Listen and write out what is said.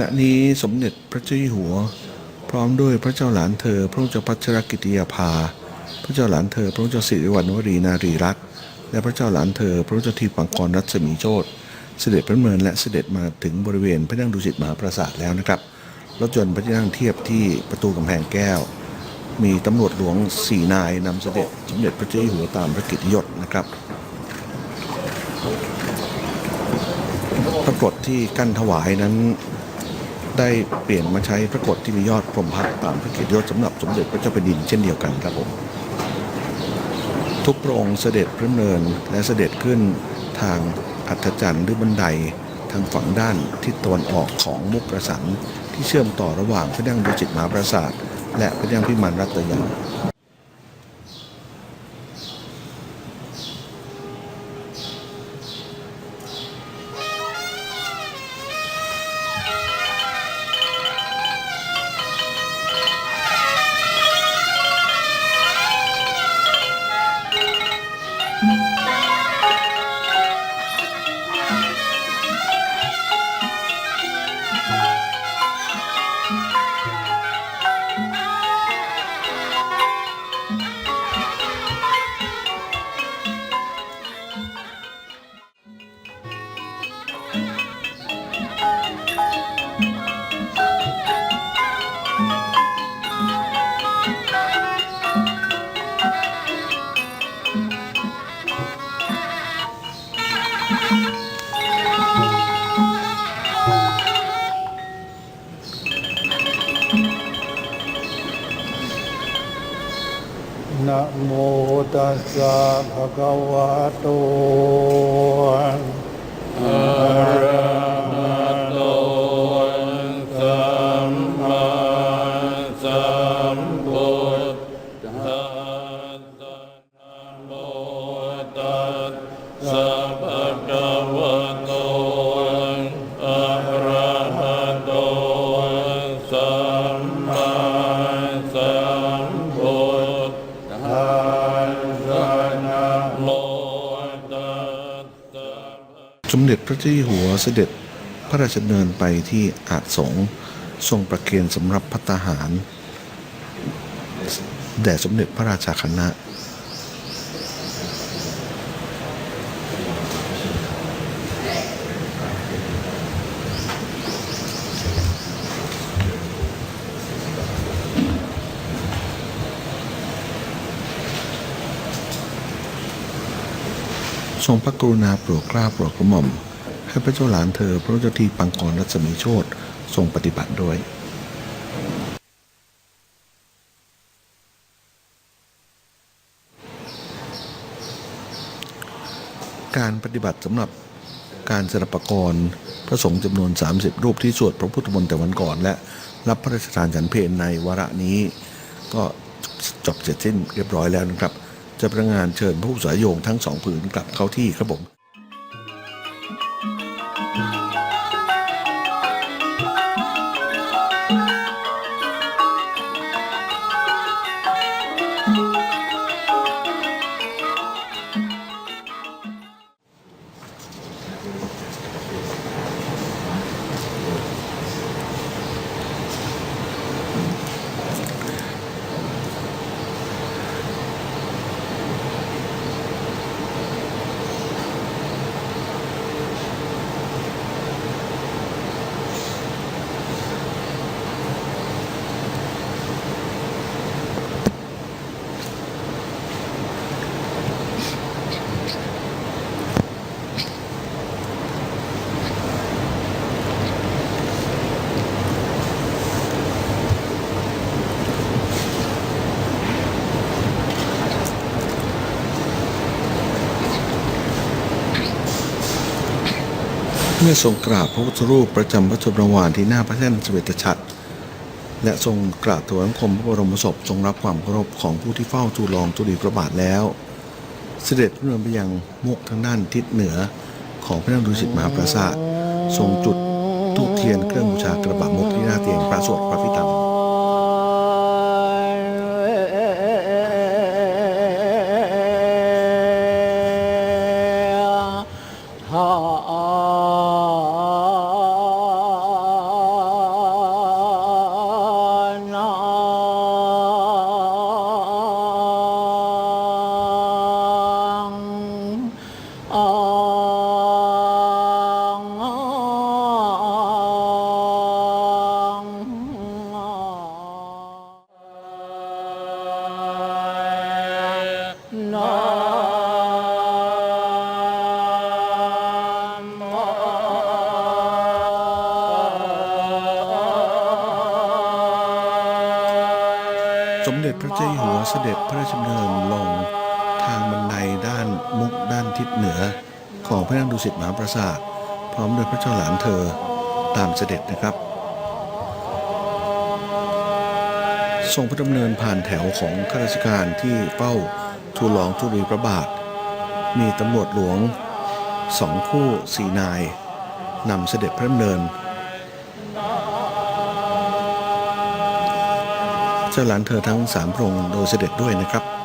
ณะนี้สมเด็จพระเจ้าอยู่หัว พร้อมด้วยพระเจ้าหลานเธอ พระองค์เจ้าพัชรกิติยาภา พระเจ้าหลานเธอ พระองค์เจ้าสิริวัณวรีนารีรัตน์และพระเจ้าหลานเธอ พระองค์เจ้าทีปังกรรัศมีโชตเสด็จพระเมินและเสด็จมาถึงบริเวณพระนั่งดุสิตมหาปราสาทแล้วนะครับรถยนต์พระที่นั่งเทียบที่ประตูกำแพงแก้ว มีตำรวจหลวงสี่นายนำเสด็จสมเด็จพระเจ้าอยู่หัวตามพระกิติยศนะครับพระกฏที่กั้นถวายนั้น ได้เปลี่ยนมาใช้พระกฏที่มียอดพรหมพักตามพระเกียรติยศสำหรับสมเด็จพระเจ้าแผ่นดินเช่นเดียวกันครับผมทุกพระองค์เสด็จพระเนินและเสด็จขึ้นทางอัฐจันทร์หรือบันไดทางฝั่งด้านทิศตะวันออกของมุกกระสันที่เชื่อมต่อระหว่างพระนั่งดุสิตมหาปราสาท และพระนั่งพิมานรัตยา โมตัสสะภะคะวะโต พระเจ้าอยู่หัวเสด็จพระราชดำเนินไปที่อาจสงทรงประเคนสำหรับพัตตาหาร แด่สมเด็จพระราชาคณะ ทรงพระกรุณาโปรดเกล้าโปรดกระหม่อม ให้พระเจ้าหลานเธอ พระเจ้าทีปังกรรัศมีโชตทรงปฏิบัติด้วยการปฏิบัติสำหรับการสนับปกรณ์พระสงฆ์จำนวน 30 รูปที่สวดพระพุทธมนต์แต่วันก่อน และรับพระราชทานฉันเพลในวาระนี้ ก็จบเสร็จสิ้นเรียบร้อยแล้วนะครับ จะประงานเชิญผู้สายโยงทั้งสองผืนกลับเข้าที่ครับผม เมื่อทรงกราบพระพุทธรูปประจำพระชนมวานที่หน้าพระแท่นเสวตฉัตรและทรงกราบถวายคมพระบรมศพทรงรับความเคารพของผู้ที่เฝ้าทูลลองจุลีพระบาทแล้ว เสด็จพระเนินไปยังมุกทางด้านทิศเหนือของพระนางดุสิตมหาปราสาท ทรงจุดธูปเทียนเครื่องบูชากระบะมุกที่หน้าเตียงพระสวดพระพิธรรม สมเด็จพระเจ้าอยู่หัวเสด็จพระราชดำเนินลงทางบันไดด้านมุกด้านทิศเหนือ ของพระนางดุสิตมหาปราสาท พร้อมด้วยพระเจ้าหลานเธอตามเสด็จนะครับทรงพระดำเนินผ่านแถวของข้าราชการที่เฝ้าทูลองทุลีพระบาท มีตำรวจหลวงสองคู่สี่นายนำเสด็จพระดำเนิน เจ้าหลานเธอทั้งสามพระองค์โดยเสด็จด้วยนะครับ